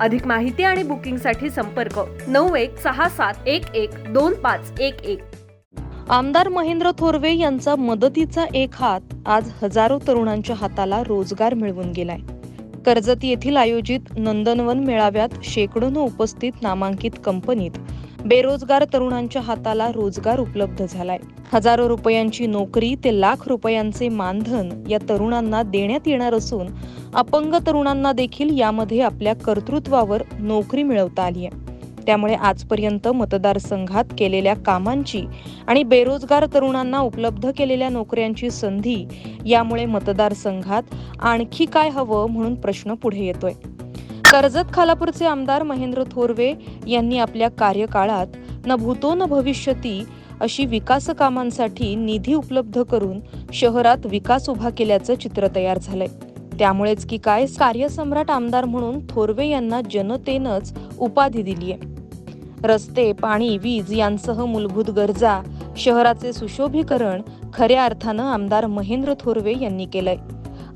अधिक माहिती आणि बुकिंगसाठी संपर्क नऊ एक सहा सात एक एक दोन पाच एक एक. आमदार महेंद्र थोरवे यांचा मदतीचा एक हात आज हजारो तरुणांच्या हाताला रोजगार मिळवून गेलाय. कर्जत येथील आयोजित नंदनवन मेळाव्यात शेकडोनं उपस्थित नामांकित कंपनीत बेरोजगार तरुणांच्या हाताला रोजगार उपलब्ध झालाय. हजारो रुपयांची नोकरी ते लाख रुपयांचे मानधन या तरुणांना देण्यात येणार असून अपंग तरुणांना देखील यामध्ये आपल्या कर्तृत्वावर नोकरी मिळवता आली आहे. त्यामुळे आजपर्यंत मतदारसंघात केलेल्या कामांची आणि बेरोजगार तरुणांना उपलब्ध केलेल्या नोकऱ्यांची संधी यामुळे मतदारसंघात आणखी काय हवं म्हणून प्रश्न पुढे येतोय. कर्जत खालापूरचे आमदार महेंद्र थोरवे यांनी आपल्या कार्यकाळात न भूतो न भविष्यती अशी विकास कामांसाठी निधी उपलब्ध करून शहरात विकास उभा केल्याचं चित्र तयार झालंय. त्यामुळेच की काय कार्यसम्राट आमदार म्हणून थोरवे यांना जनतेनंच उपाधी दिली आहे रस्ते पाणी वीज यांसह मूलभूत गरजा शहराचे सुशोभीकरण खऱ्या अर्थानं आमदार महेंद्र थोरवे यांनी केलंय.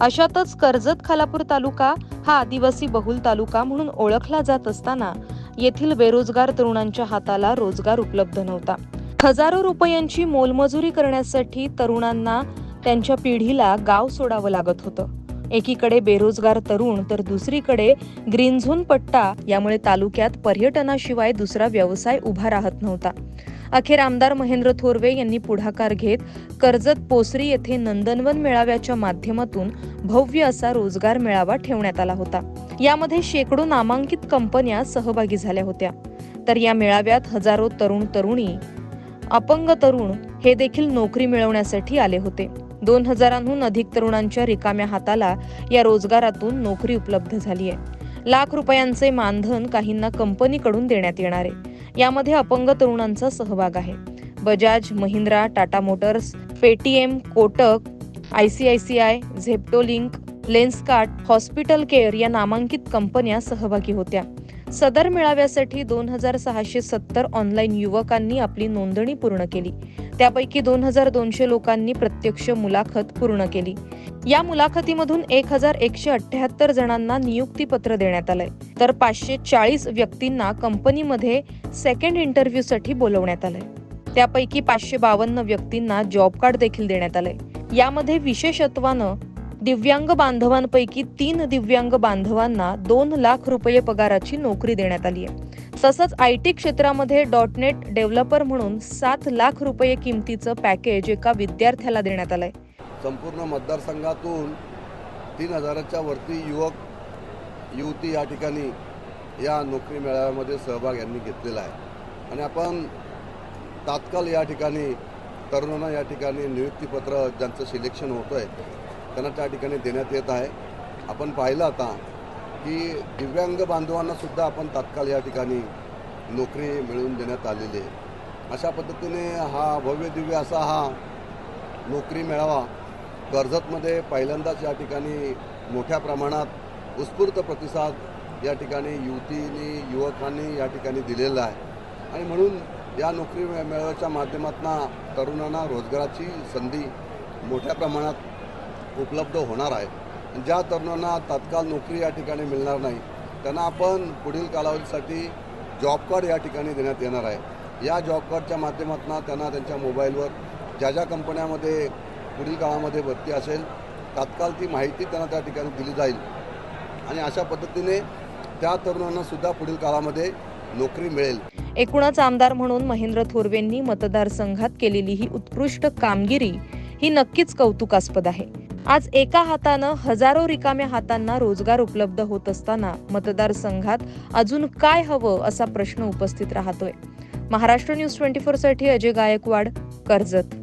अशातच कर्जत खालापूर तालुका हा आदिवासी बहुल तालुका म्हणून ओळखला जात असताना येथील बेरोजगार तरुणांच्या हाताला रोजगार उपलब्ध नव्हता. हजारो रुपयांची मोलमजुरी करण्यासाठी तरुणांना त्यांच्या पिढीला गाव सोडावं लागत होतं. एकीकडे बेरोजगार तरुण तर दुसरीकडे ग्रीन झोन पट्टा यामुळे तालुक्यात पर्यटनाशिवाय दुसरा व्यवसाय उभा राहत नव्हता. अखेर आमदार महेंद्र थोरवे यांनी पुढाकार घेत कर्जत पोसरी येथे नंदनवन मेळाव्याच्या माध्यमातून भव्य असा रोजगार मेळावा ठेवण्यात आला होता. यामध्ये शेकडो नामांकित कंपन्या सहभागी झाल्या होत्या. तर या मेळाव्यात हजारो तरुण तरुणी अपंग तरुण हे देखील नोकरी मिळवण्यासाठी आले होते. दोन हजारांहून अधिक तरुणांच्या रिकाम्या हाताला या रोजगारातून नोकरी उपलब्ध झाली आहे लाख रुपयांचे मानधन काहींना कंपनीकडून देण्यात येणार आहे. यामध्ये अपंग तरुणांचा सहभाग आहे. Bajaj Mahindra Tata motors Paytm Kotak I C I C I Zepto झेप्टोलिंक Lenskart hospital care या नामांकित कंपन्या सहभागी होत्या. सदर मेळाव्यासाठी दोन हजार सहाशे सत्तर ऑनलाईन युवकांनी आपली नोंदणी पूर्ण केली. त्यापैकी दोन हजार दोनशे लोकांनी प्रत्यक्ष मुलाखत पूर्ण केली. या मुलाखतीमधून एक हजार एकशे अठ्याहत्तर जणांना नियुक्तीपत्र देण्यात आलंय. तर पाचशे चाळीस व्यक्तींना कंपनीमध्ये सेकंड इंटरव्ह्यूसाठी बोलवण्यात आलंय. त्यापैकी पाचशे बावन्न व्यक्तींना जॉब कार्ड देखील देण्यात आलंय. यामध्ये विशेषत्वानं दिव्यांग बांधवांपैकी तीन दिव्यांग बांधवांना दोन लाख रुपये पगाराची नोकरी देण्यात आली आहे. तसंच आय टी क्षेत्रामध्ये डॉट नेट डेव्हलपर म्हणून सात लाख रुपये किमतीचं पॅकेज एका विद्यार्थ्याला देण्यात आलंय. संपूर्ण मतदारसंघातून तीन हजाराच्या वरती युवक युवती या ठिकाणी या नोकरी मेळाव्यामध्ये सहभाग यांनी घेतलेला आहे. आणि आपण तात्काळ या ठिकाणी तरुणांना या ठिकाणी नियुक्तीपत्र ज्यांचं सिलेक्शन होतं आहे त्यांना त्या ठिकाणी देण्यात येत आहे. आपण पाहिलं आता की दिव्यांग बांधवांनासुद्धा आपण तात्काळ या ठिकाणी नोकरी मिळवून देण्यात आलेली आहे. अशा पद्धतीने हा भव्य दिव्य असा हा नोकरी मेळावा कर्जतमध्ये पहिल्यांदाच या ठिकाणी मोठ्या प्रमाणात उत्स्फूर्त प्रतिसाद या ठिकाणी युवतींनी युवकांनी या ठिकाणी दिलेला आहे. आणि म्हणून या नोकरी मे- मेळाव्याच्या माध्यमातून तरुणांना रोजगाराची संधी मोठ्या प्रमाणात उपलब्ध होणार आहे. ज्या तरुणांना तात्काळ नोकरी या ठिकाणी मिळणार नाही त्यांना आपण पुढील कालावधीसाठी जॉब कार्ड या ठिकाणी देण्यात येणार आहे. या जॉब कार्डच्या माध्यमातून त्यांना त्यांच्या मोबाईलवर ज्या ज्या कंपन्यामध्ये पुढील काळामध्ये भरती असेल तात्काळ ती माहिती त्यांना त्या ठिकाणी दिली जाईल. आणि अशा पद्धतीने त्या तरुणांना सुद्धा पुढील काळामध्ये नोकरी मिळेल. एकूणच आमदार म्हणून महेंद्र थोरवेंनी मतदारसंघात केलेली ही उत्कृष्ट कामगिरी ही नक्कीच कौतुकास्पद आहे. आज एका हातानं हजारो रिकाम्या हातांना रोजगार उपलब्ध होत असताना मतदारसंघात अजून काय हवं असा प्रश्न उपस्थित राहतोय. महाराष्ट्र न्यूज ट्वेंटी फोरसाठी अजय गायकवाड कर्जत.